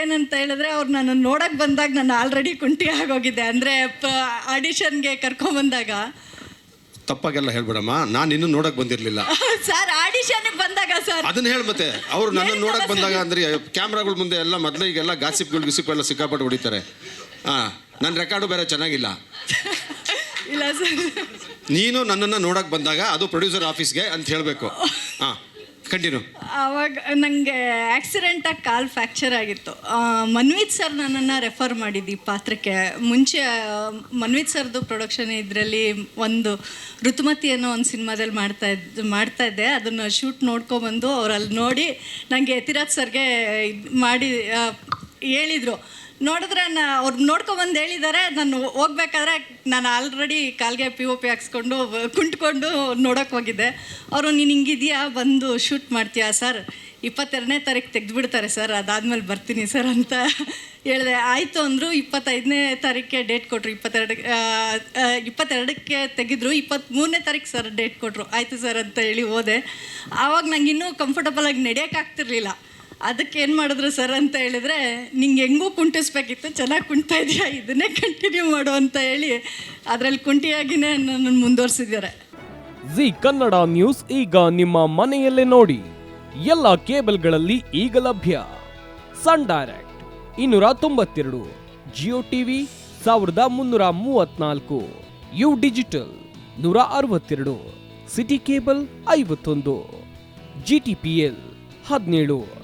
ಏನಂತ ಹೇಳಿದ್ರೆ ಅವ್ರು ನನ್ನ ನೋಡಕ್ ಬಂದಾಗ ನಾನು ಆಲ್ರೆಡಿ ಕುಂಟಿ ಆಗೋಗಿದ್ದೆ ಅಂದ್ರೆ ಆಡಿಷನ್ಗೆ ಕರ್ಕೊಂಬಂದಾಗ ತಪ್ಪಾಗೆಲ್ಲ ಹೇಳ್ಬಿಡಮ್ಮ. ನಾನು ಇನ್ನೂ ನೋಡಕ್ ಬಂದಿರಲಿಲ್ಲ. ಸರ್ ಆಡಿಷನ್ ಬಂದಾಗ ಸರ್ ಅದನ್ನ ಹೇಳ ಮತ್ತೆ. ಅವ್ರು ನನ್ನ ನೋಡಕ್ ಬಂದಾಗ ಅಂದ್ರೆ ಕ್ಯಾಮ್ರಾಗಳ ಮುಂದೆ ಎಲ್ಲ ಮೊದಲು ಈಗೆಲ್ಲ ಗಾಸಿಪ್ಗಳು ಗಿಸಿಪ್ ಎಲ್ಲ ಸಿಕ್ಕಾಪಟ್ಟು ಹೊಡಿತಾರೆ. ಹಾ ನನ್ನ ರೆಕಾರ್ಡು ಬೇರೆ ಚೆನ್ನಾಗಿಲ್ಲ. ಇಲ್ಲ ಸರ್ ನೀನು ನನ್ನನ್ನು ನೋಡಕ್ ಬಂದಾಗ ಅದು ಪ್ರೊಡ್ಯೂಸರ್ ಆಫೀಸ್ಗೆ ಅಂತ ಹೇಳಬೇಕು. ಹಾ ಕಂಟಿನ್ಯೂ. ಆವಾಗ ನನಗೆ ಆಕ್ಸಿಡೆಂಟಾಗಿ ಕಾಲ್ ಫ್ರಾಕ್ಚರ್ ಆಗಿತ್ತು. ಮನ್ವೀತ್ ಸರ್ ನನ್ನನ್ನು ರೆಫರ್ ಮಾಡಿದ್ದು ಈ ಪಾತ್ರಕ್ಕೆ. ಮುಂಚೆ ಮನ್ವೀತ್ ಸರ್ದು ಪ್ರೊಡಕ್ಷನ್ ಇದರಲ್ಲಿ ಒಂದು ಋತುಮತಿ ಅನ್ನೋ ಒಂದು ಸಿನಿಮಾದಲ್ಲಿ ಮಾಡ್ತಾ ಇದ್ದು ಮಾಡ್ತಾ ಇದ್ದೆ. ಅದನ್ನು ಶೂಟ್ ನೋಡ್ಕೊಬಂದು ಅವರಲ್ಲಿ ನೋಡಿ ನನಗೆ ಯತಿರಾಜ್ ಸರ್ಗೆ ಇದು ಮಾಡಿ ಹೇಳಿದರು. ನೋಡಿದ್ರೆ ಅವ್ರು ನೋಡ್ಕೊಬಂದು ಹೇಳಿದ್ದಾರೆ ನಾನು ಹೋಗ್ಬೇಕಾದ್ರೆ ನಾನು ಆಲ್ರೆಡಿ ಕಾಲ್ಗೆ ಪಿ ಒ ಪಿ ಹಾಕ್ಸ್ಕೊಂಡು ಕುಂಟ್ಕೊಂಡು ನೋಡೋಕೆ ಹೋಗಿದ್ದೆ. ಅವರು, ನೀನು ಹಿಂಗಿದೆಯಾ? ಬಂದು ಶೂಟ್ ಮಾಡ್ತೀಯಾ ಸರ್? ಇಪ್ಪತ್ತೆರಡನೇ ತಾರೀಕು ತೆಗೆದುಬಿಡ್ತಾರೆ ಸರ್, ಅದಾದಮೇಲೆ ಬರ್ತೀನಿ ಸರ್ ಅಂತ ಹೇಳಿದೆ. ಆಯಿತು ಅಂದರು, ಇಪ್ಪತ್ತೈದನೇ ತಾರೀಕಿಗೆ ಡೇಟ್ ಕೊಟ್ಟರು ಇಪ್ಪತ್ತೆರಡು ಇಪ್ಪತ್ತೆರಡಕ್ಕೆ ತೆಗೆದ್ರು ಇಪ್ಪತ್ತ್ಮೂರನೇ ತಾರೀಕು ಸರ್ ಡೇಟ್ ಕೊಟ್ಟರು ಆಯಿತು ಸರ್ ಅಂತ ಹೇಳಿ ಹೋದೆ. ಆವಾಗ ನಂಗೆ ಇನ್ನೂ ಕಂಫರ್ಟಬಲಾಗಿ ನಡೆಯೋಕ್ಕಾಗ್ತಿರ್ಲಿಲ್ಲ ಅದಕ್ಕೆ ಏನು ಮಾಡಿದ್ರು ಸರ್ ಅಂತ ಹೇಳಿದ್ರೆ, ನಿಂಗೆ ಹೆಂಗೂ ಕುಂಟಿಸ್ಬೇಕಿತ್ತು, ಚೆನ್ನಾಗಿ ಕುಣ್ತಾ ಇದೆಯಾ? ಇದನ್ನೇ ಕಂಟಿನ್ಯೂ ಮಾಡು ಅಂತ ಹೇಳಿ ಅದರಲ್ಲಿ ಕುಂಟಿಯಾಗಿನೇ ನನ್ನನ್ನು ಮುಂದುವರಿಸಿದ್ದಾರೆ. ಜಿ ಕನ್ನಡ ನ್ಯೂಸ್ ಈಗ ನಿಮ್ಮ ಮನೆಯಲ್ಲೇ ನೋಡಿ. ಎಲ್ಲ ಕೇಬಲ್ಗಳಲ್ಲಿ ಈಗ ಲಭ್ಯ. ಸನ್ ಡೈರೆಕ್ಟ್ ಇನ್ನೂರ ತೊಂಬತ್ತೆರಡು, ಜಿಯೋ ಟಿವಿ ಸಾವಿರದ ಮುನ್ನೂರ ಮೂವತ್ನಾಲ್ಕು, ಯು ಡಿಜಿಟಲ್ ನೂರ ಅರವತ್ತೆರಡು, ಸಿಟಿ ಕೇಬಲ್ ಐವತ್ತೊಂದು, ಜಿ ಟಿ ಪಿ ಎಲ್ ಹದಿನೇಳು.